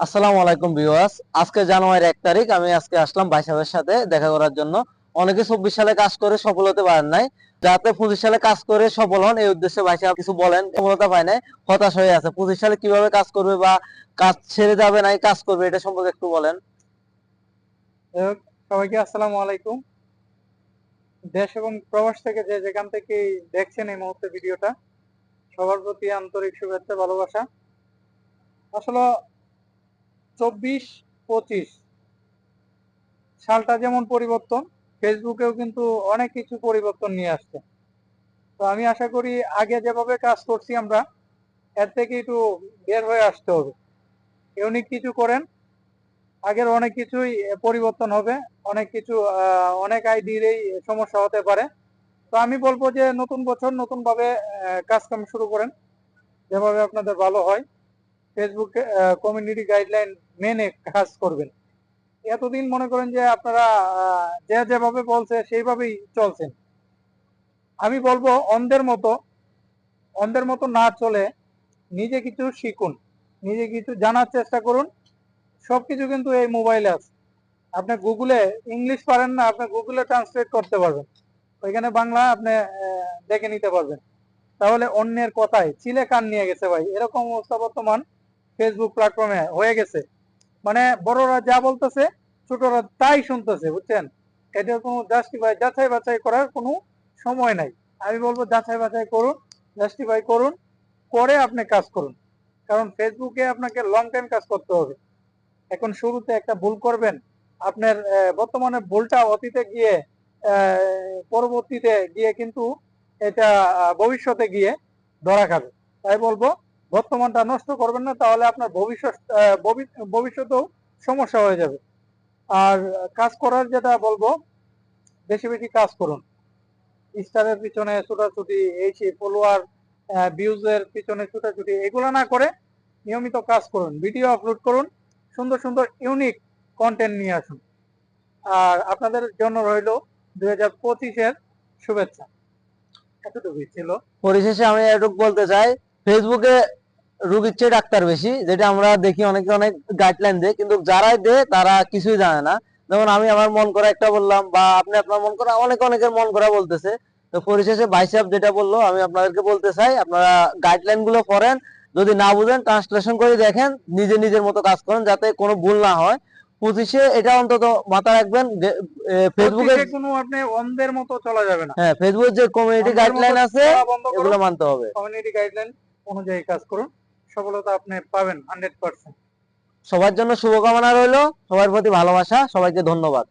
আসসালামু আলাইকুম ভিউয়ার্স। আজকে জানুয়ারির এক তারিখ, আমি আজকে আসলাম ভাই সাহেবের সাথে দেখা করার জন্য। অনেকে চব্বিশ সালে কাজ করে সফল হতে পারেন নাই। যাতে পঁচিশ সালে কাজ করে সফল হন, এই উদ্দেশ্যে ভাই সাহেব কিছু বলেন, সফলতা পায় নাই, হতাশ হয়ে আছে। পঁচিশ সালে কীভাবে কাজ করবে বা কাজ ছেড়ে যাবে নাই, কাজ করবে, এটা সম্পর্কে একটু বলেন। সবাইকে আসসালামু আলাইকুম। দেশ এবং প্রবাস থেকে যে যেখান থেকে দেখছেন এই মুহূর্তে ভিডিওটা, সবার প্রতি আন্তরিক শুভেচ্ছা, ভালোবাসা। আসলে চব্বিশ পঁচিশ। সালটা যেমন পরিবর্তন ফেসবুকেও কিন্তু অনেক কিছু পরিবর্তন নিয়ে আসছে। তো আমি আশা করি আগে যেভাবে কাজ করছি আমরা এর থেকে একটু বের হয়ে আসতে হবে। ইউনিক কিছু করেন আগের অনেক কিছুই পরিবর্তন হবে অনেক কিছু অনেক আইডিরই সমস্যা হতে পারে। তো আমি বলব যে নতুন বছর নতুন ভাবে আহ, কাজকাম শুরু করেন যেভাবে আপনাদের ভালো হয়। ফেসবুক কমিউনিটি গাইডলাইন মেনে কাজ করবেন। এতদিন মনে করেন যে আপনারা যে যেভাবে বলছে সেইভাবেই চলছেন। আমি বলব অন্ধের মতো অন্ধের মতো না চলে, নিজে কিছু শিখুন, নিজে কিছু জানার চেষ্টা করুন। সবকিছু কিন্তু এই মোবাইলে আছে। আপনি গুগলে ইংলিশ পারেন না, আপনি গুগলে ট্রান্সলেট করতে পারবেন। ওইখানে বাংলা আপনি দেখে নিতে পারবেন। তাহলে অন্যের কথায়, চিলে কান নিয়ে গেছে ভাই। এরকম অবস্থা বর্তমান। ফেসবুক প্ল্যাটফর্মে হয়ে গেছে। মানে বড়রা যা বলতেছে, ছোটরা তাই শুনতেছে, বুঝছেন? এটার কোনো জাস্টিফাই যাচাই বাছাই করার কোনো সময় নাই। আমি বলব যাচাই বাছাই করুন জাস্টিফাই করুন, করে আপনি কাজ করুন। কারণ ফেসবুকে আপনাকে লং টাইম কাজ করতে হবে। এখন শুরুতে একটা ভুল করবেন, আপনার বর্তমানে ভুলটা অতীতে গিয়ে পরবর্তীতে গিয়ে কিন্তু এটা ভবিষ্যতে গিয়ে ধরা খাবে। তাই বলব বর্তমানটা নষ্ট করবেন না, তাহলে আপনার ভবিষ্যৎ ভবিষ্যতেও সমস্যা হয়ে যাবে। আর কাজ করার যেটা বলব, বেশি বেশি কাজ করুন। স্টারের পিছনে ছোটাছুটি, এই সেই ফলোয়ার ভিউজের পিছনে ছোটাছুটি, এগুলো না করে নিয়মিত কাজ করুন ভিডিও আপলোড করুন, সুন্দর সুন্দর ইউনিক কন্টেন্ট নিয়ে আসুন। আর আপনাদের জন্য রইল দুই হাজার পঁচিশের শুভেচ্ছা। এতটুকুই ছিল। পরিশেষে আমি এটুকু বলতে চাই ফেসবুকে রুগীর চেয়ে ডাক্তার বেশি যেটা আমরা দেখি অনেকে অনেক গাইডলাইন দেয় কিন্তু যারাই দেয় তারা কিছুই জানে না। যেমন আমি আমার মন করা একটা বললাম বা আপনি আপনার মন করা অনেক অনেকের মন করা বলতেছে। তো পরিশেষে ভাই সাহেব যেটা বলল আমি আপনাদেরকে বলতে চাই আপনারা গাইডলাইনগুলো পড়েন যদি না বুঝেন ট্রান্সলেশন করে দেখেন নিজে নিজের মতো কাজ করেন যাতে কোনো ভুল না হয়। পঁচিশে এটা অন্তত মাথা রাখবেন ফেসবুকে কোনো আপনি অন্ধের মতো চলা যাবে না। হ্যাঁ ফেসবুক যে কমিউনিটি গাইডলাইন আছে এগুলো মানতে হবে। কমিউনিটি গাইডলাইন অনুযায়ী কাজ করুন। সফলতা আপনি পাবেন হান্ড্রেড পার্সেন্ট সবার জন্য শুভকামনা রইল সবার প্রতি ভালোবাসা সবাইকে ধন্যবাদ।